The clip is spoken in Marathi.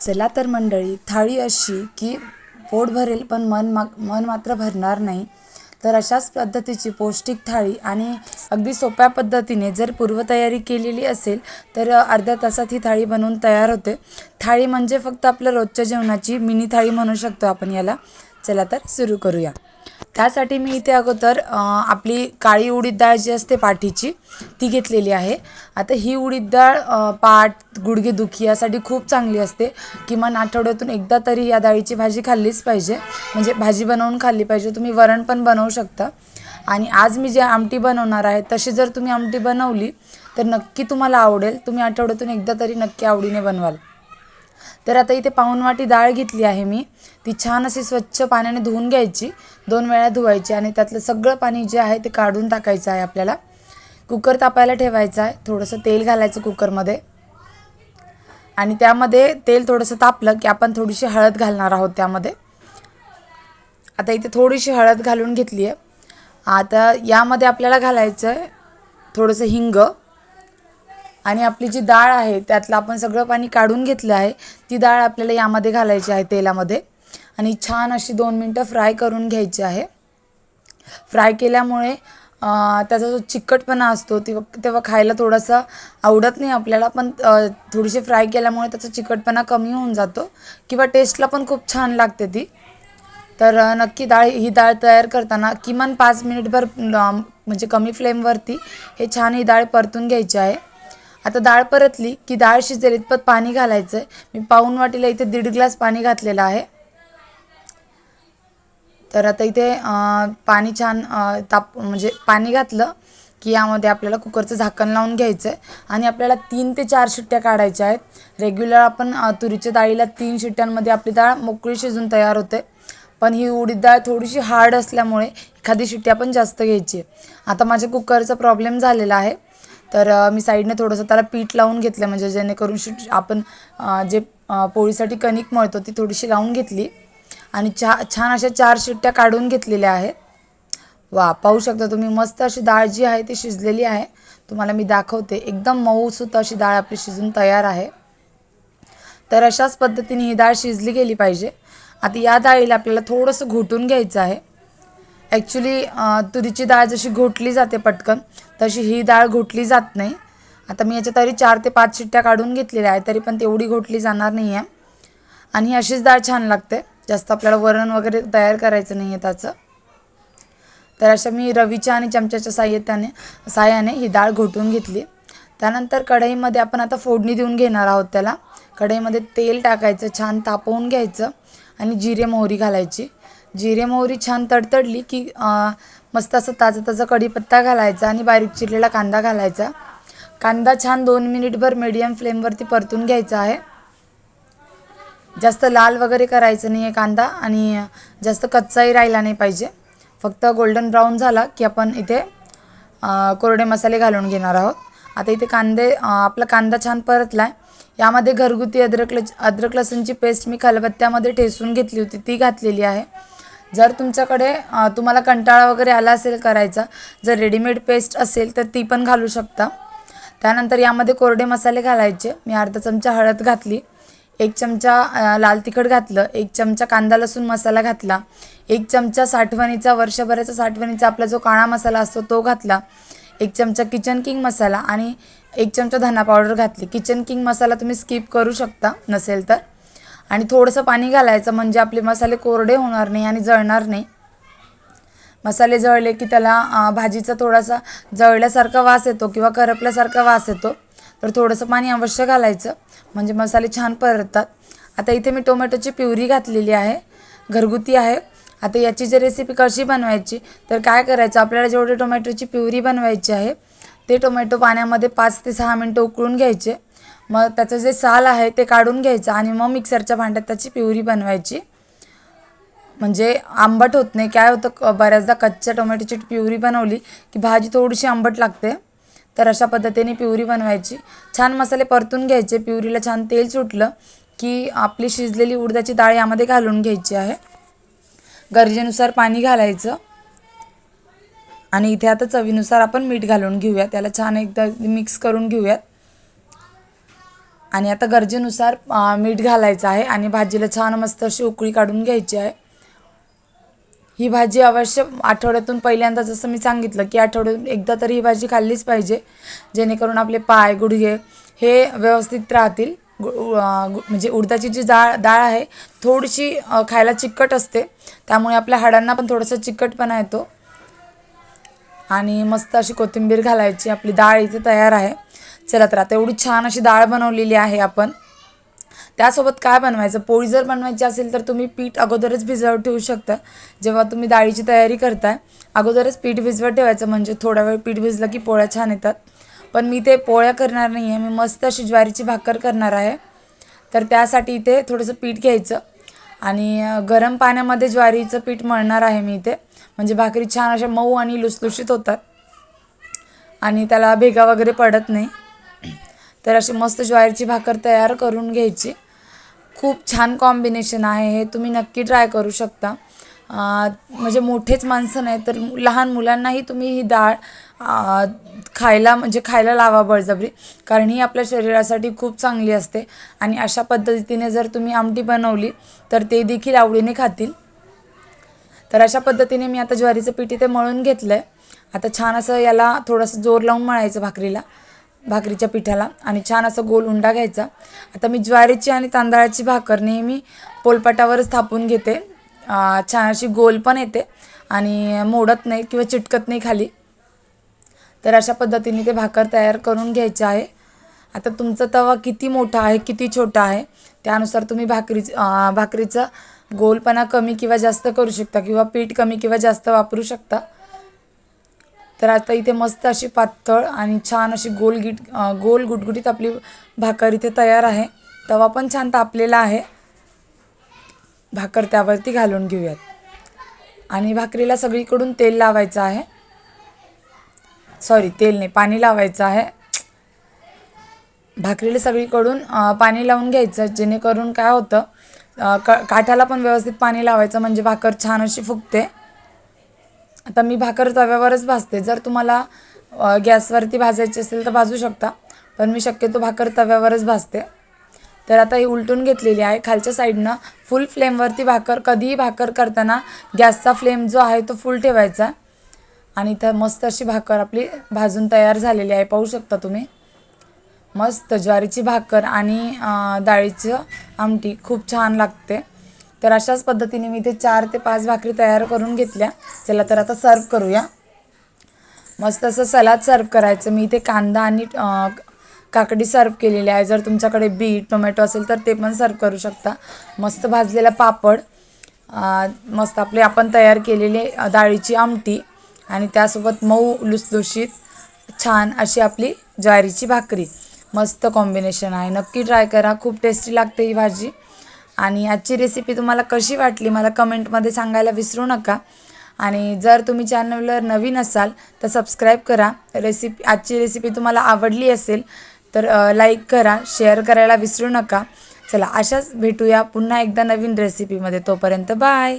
चला तर मंडळी थाळी अशी की पोट भरेल पण मन मा मन मात्र भरणार नाही. तर अशाच पद्धतीची पौष्टिक थाळी आणि अगदी सोप्या पद्धतीने जर पूर्वतयारी केलेली असेल तर अर्ध्या तासात ही थाळी बनवून तयार होते. थाळी म्हणजे फक्त आपल्या रोजच्या जेवणाची मिनी थाळी म्हणू शकतो आपण याला. चला तर सुरू करूया. त्यासाठी मी इथे अगोदर आपली काळी उडीद डाळ जी असते पाठीची ती घेतलेली आहे. आता ही उडीद डाळ पाठ गुडघेदुखी यासाठी खूप चांगली असते. किमान आठवड्यातून एकदा तरी या डाळीची भाजी खाल्लीच पाहिजे. म्हणजे भाजी बनवून खाल्ली पाहिजे. तुम्ही वरण पण बनवू शकता. आणि आज मी जे आमटी बनवणार आहे तशी जर तुम्ही आमटी बनवली तर नक्की तुम्हाला आवडेल. तुम्ही आठवड्यातून एकदा तरी नक्की आवडीने बनवाल. तर आता इथे पाहुणवाटी डाळ घेतली आहे मी. ती छान अशी स्वच्छ पाण्याने धुवून घ्यायची. दोन वेळा धुवायची आणि त्यातलं सगळं पाणी जे आहे ते काढून टाकायचं आहे आपल्याला. कुकर तापायला ठेवायचं आहे. थोडंसं तेल घालायचं कुकरमध्ये. आणि त्यामध्ये तेल थोडंसं तापलं की आपण थोडीशी हळद घालणार आहोत त्यामध्ये. आता इथे थोडीशी हळद घालून घेतली आहे. आता यामध्ये आपल्याला घालायचं आहे थोडंसं हिंग. आणि आपली जी डाळ आहे त्यातलं आपण सगळं पाणी काढून घेतलं आहे ती डाळ आपल्याला यामध्ये घालायची आहे तेलामध्ये. आणि छान अशी दोन मिनटं फ्राय करून घ्यायची आहे. फ्राय केल्यामुळे त्याचा जो चिकटपणा असतो तेव्हा तेव्हा खायला थोडासा आवडत नाही आपल्याला पण थोडीशी फ्राय केल्यामुळे त्याचा चिकटपणा कमी होऊन जातो किंवा टेस्टला पण खूप छान लागते ती. तर नक्की डाळ ही डाळ तयार करताना किमान पाच मिनिटभर म्हणजे कमी फ्लेमवरती हे छान ही डाळ परतून घ्यायची आहे. आता डाळ परतली की डाळ शिजेल इतपत पाणी घालायचं आहे मी पाऊन वाटीला इथे दीड ग्लास पाणी घातलेलं आहे. तर आता इथे पाणी छान ताप म्हणजे पाणी घातलं की यामध्ये आपल्याला कुकरचं झाकण लावून घ्यायचं आहे आणि आपल्याला तीन ते चार शिट्ट्या काढायच्या आहेत. रेग्युलर आपण तुरीच्या डाळीला तीन शिट्ट्यांमध्ये आपली डाळ मोकळी शिजून तयार होते. पण ही उडीद डाळ थोडीशी हार्ड असल्यामुळे एखादी शिट्टी आपण जास्त घ्यायची आहे. आता माझ्या कुकरचा प्रॉब्लेम झालेला आहे. तर मी साईडने थोडंसं त्याला पीठ लावून घेतलं म्हणजे जेणेकरून शिट आपण जे पोळीसाठी कणिक मळतो ती थोडीशी लावून घेतली. आणि चा छान अशा चार शिट्ट्या काढून घेतलेल्या आहेत. वा पाहू शकता तुम्ही मस्त अशी डाळ जी आहे ती शिजलेली आहे. तुम्हाला मी दाखवते एकदम मऊसूत अशी डाळ आपली शिजून तयार आहे. तर अशाच पद्धतीने ही डाळ शिजली गेली पाहिजे. आता या डाळीला आपल्याला थोडंसं घोटून घ्यायचं आहे. ॲक्च्युली तुरीची डाळ जशी घोटली जाते पटकन तशी ही डाळ घोटली जात नाही. आता मी याच्या तरी चार ते पाच शिट्ट्या काढून घेतलेल्या आहे तरी पण तेवढी घोटली जाणार नाही आहे आणि ही अशीच डाळ छान लागते. जास्त आपल्याला वरण वगैरे तयार करायचं नाही आहे त्याचं. तर अशा मी रवीच्या आणि चमच्याच्या साह्याने साह्याने ही डाळ घोटून घेतली. त्यानंतर कढईमध्ये आपण आता फोडणी देऊन घेणार आहोत त्याला. कढईमध्ये तेल टाकायचं छान तापवून घ्यायचं आणि जिरे मोहरी घालायची. जिरे मोहरी छान तडतडली की मस्त असं ताजा ताजा कढीपत्ता घालायचा आणि बारीक चिरलेला कांदा घालायचा. कांदा छान दोन मिनिटभर मीडियम फ्लेमवरती परतून घ्यायचा आहे. जास्त लाल वगैरे करायचं नाही आहे कांदा आणि जास्त कच्चाही राहिला नाही पाहिजे. फक्त गोल्डन ब्राऊन झाला की आपण इथे कोरडे मसाले घालून घेणार आहोत. आता इथे कांदे आपला कांदा छान परतला आहे यामध्ये घरगुती अद्रक लच अद्रक लसूणची पेस्ट मी खलबत्त्यामध्ये ठेसून घेतली होती ती घातलेली आहे. जर तुमच्याकडे तुम्हाला कंटाळा वगैरे आला असेल करायचा जर रेडीमेड पेस्ट असेल तर ती पण घालू शकता. त्यानंतर यामध्ये कोरडे मसाले घालायचे. मी अर्धा चमचा हळद घातली एक चमचा लाल तिखट घातलं एक चमचा कांदा लसूण मसाला घातला एक चमचा साठवणीचा वर्षभराचा साठवणीचा आपला जो काळा मसाला असतो तो घातला एक चमचा किचन किंग मसाला आणि एक चमचा धना पावडर घातली. किचन किंग मसाला तुम्ही स्किप करू शकता नसेल तर. आणि थोडंसं पाणी घालायचं म्हणजे आपले मसाले कोरडे होणार नाही आणि जळणार नाही. मसाले जळले की त्याला भाजीचा थोडासा जळल्यासारखा वास येतो किंवा करपल्यासारखा वास येतो. तर थोडंसं पाणी अवश्य घालायचं म्हणजे मसाले छान परतात आता इथे मी टोमॅटोची प्युरी घातलेली आहे घरगुती आहे. आता याची जर रेसिपी कशी बनवायची तर काय करायचं आपल्याला जेवढे टोमॅटोची प्युरी बनवायची आहे ते टोमॅटो पाण्यामध्ये पाच ते सहा मिनटं उकळून घ्यायचे. मग त्याचं जे साल आहे ते काढून घ्यायचं आणि मग मिक्सरच्या भांड्यात त्याची प्युरी बनवायची. म्हणजे आंबट होत नाही. काय होतं क- बऱ्याचदा कच्च्या टोमॅटोची प्युरी बनवली की भाजी थोडीशी आंबट लागते. तर अशा पद्धतीने प्युरी बनवायची. छान मसाले परतून घ्यायचे. प्युरीला छान तेल सुटलं की आपली शिजलेली उडदाची डाळ यामध्ये घालून घ्यायची आहे. गरजेनुसार पाणी घालायचं. आणि इथे आता चवीनुसार आपण मीठ घालून घेऊया त्याला छान एकदा मिक्स करून घेऊयात. आणि आता गरजेनुसार मीठ घालायचं आहे आणि भाजीला छान मस्त अशी उकळी काढून घ्यायची आहे. ही भाजी अवश्य आठवड्यातून पहिल्यांदा जसं मी सांगितलं की आठवड्यातून एकदा तरी ही भाजी खाल्लीच पाहिजे जेणेकरून आपले पाय गुडघे हे व्यवस्थित राहतील. गु- म्हणजे उडदाची जी डाळ डाळ आहे थोडीशी खायला चिकट असते. त्यामुळे आपल्या हाडांना पण थोडंसं चिकटपणा येतो. आणि मस्त अशी कोथिंबीर घालायची आपली डाळ इथे तयार आहे. चला तर आता एवढी छान अशी डाळ बनवलेली आहे आपण. त्यासोबत काय बनवायचं? पोळी जर बनवायची असेल तर तुम्ही पीठ अगोदरच भिजवत ठेवू शकता. जेव्हा तुम्ही डाळीची तयारी करताय अगोदरच पीठ भिजवत ठेवायचं. म्हणजे थोडा वेळ पीठ भिजलं की पोळ्या छान येतात. पण मी ते पोळ्या करणार नाही आहे मी मस्त अशी ज्वारीची भाकर करणार आहे. तर त्यासाठी इथे थोडंसं पीठ घ्यायचं. आणि गरम पाण्यामध्ये ज्वारीचं पीठ मळणार आहे मी इथे. म्हणजे भाकरी छान अशा मऊ आणि लुसलुशीत होतात. आणि त्याला भेगा वगैरे पडत नाही. तर अशी मस्त ज्वारीची भाकर तयार करून घ्यायची. खूप छान कॉम्बिनेशन आहे हे तुम्ही नक्की ट्राय करू शकता. म्हणजे मोठेच माणसं नाही तर लहान मुलांनाही तुम्ही ही डाळ खायला म्हणजे खायला लावा बळजबरी. कारण ही आपल्या शरीरासाठी खूप चांगली असते. आणि अशा पद्धतीने जर तुम्ही आमटी बनवली तर ते देखील आवडीने खातील. तर अशा पद्धतीने मी आता ज्वारीचं पीठ इथे मळून घेतलं आहे आता छान असं याला थोडंसं जोर लावून मळायचं भाकरीला. भाकरीच्या पिठाला आणि छान असं गोल उंडा घ्यायचा. आता मी ज्वारीची आणि तांदळाची भाकर नेहमी पोलपाटावरच थापून घेते. छान अशी गोल पण येते आणि मोडत नाही किंवा चिटकत नाही खाली. तर अशा पद्धतीने ते भाकर तयार करून घ्यायचे आहे. आता तुमचा तवा किती मोठा आहे किती छोटा आहे त्यानुसार तुम्ही भाकरी भाकरीचा गोलपणा कमी किंवा जास्त करू शकता किंवा पीठ कमी किंवा जास्त वापरू शकता. तर आता इथे मस्त अशी पातळ आणि छान अशी गोल गिट गोल गुटगुटीत आपली भाकर इथे तयार आहे. तवा पण छान तापलेला आहे. भाकर त्यावरती घालून घेऊयात. आणि भाकरीला सगळीकडून तेल लावायचं आहे. सॉरी तेल नाही पाणी लावायचं आहे. भाकरीला सगळीकडून पाणी लावून घ्यायचं जेणेकरून काय होतं क काठाला पण व्यवस्थित पाणी लावायचं म्हणजे भाकर छान अशी फुगते. आता मी भाकर तव्यावरच भाजते. जर तुम्हाला गॅसवरती भाजायची असेल तर भाजू शकता. पण मी शक्यतो भाकर तव्यावरच भाजते. तर आता ही उलटून घेतलेली आहे. खालच्या साईडनं फुल फ्लेमवरती भाकर कधीही भाकर करताना गॅसचा फ्लेम जो आहे तो फुल ठेवायचा. आणि तर मस्त अशी भाकर आपली भाजून तयार झालेली आहे. पाहू शकता तुम्ही. मस्त ज्वारीची भाकर आणि डाळीचं आमटी. खूप छान लागते. तर अशाच पद्धतीने मी इथे चार ते पाच भाकरी तयार करून घेतल्या. चला तर आता सर्व करूया. मस्त असं सलाद सर्व करायचं. मी इथे कांदा आणि काकडी सर्व केलेली आहे. जर तुमच्याकडे बीट टोमॅटो असेल तर ते पण सर्व करू शकता. मस्त भाजलेला पापड मस्त आपले आपण तयार केलेले डाळीची आमटी आणि त्यासोबत मऊ लुसलुशीत छान अशी आपली ज्वारीची भाकरी. मस्त कॉम्बिनेशन आहे. नक्की ट्राय करा. खूप टेस्टी लागते ही भाजी. आणि आजची रेसिपी तुम्हाला कशी वाटली मला कमेंटमध्ये सांगायला विसरू नका. आणि जर तुम्ही चॅनलवर नवीन असाल तर सबस्क्राईब करा. रेसिपी आजची रेसिपी तुम्हाला आवडली असेल तर लाईक करा शेअर करायला विसरू नका. चला अशाच भेटूया पुन्हा एकदा नवीन रेसिपीमध्ये तोपर्यंत बाय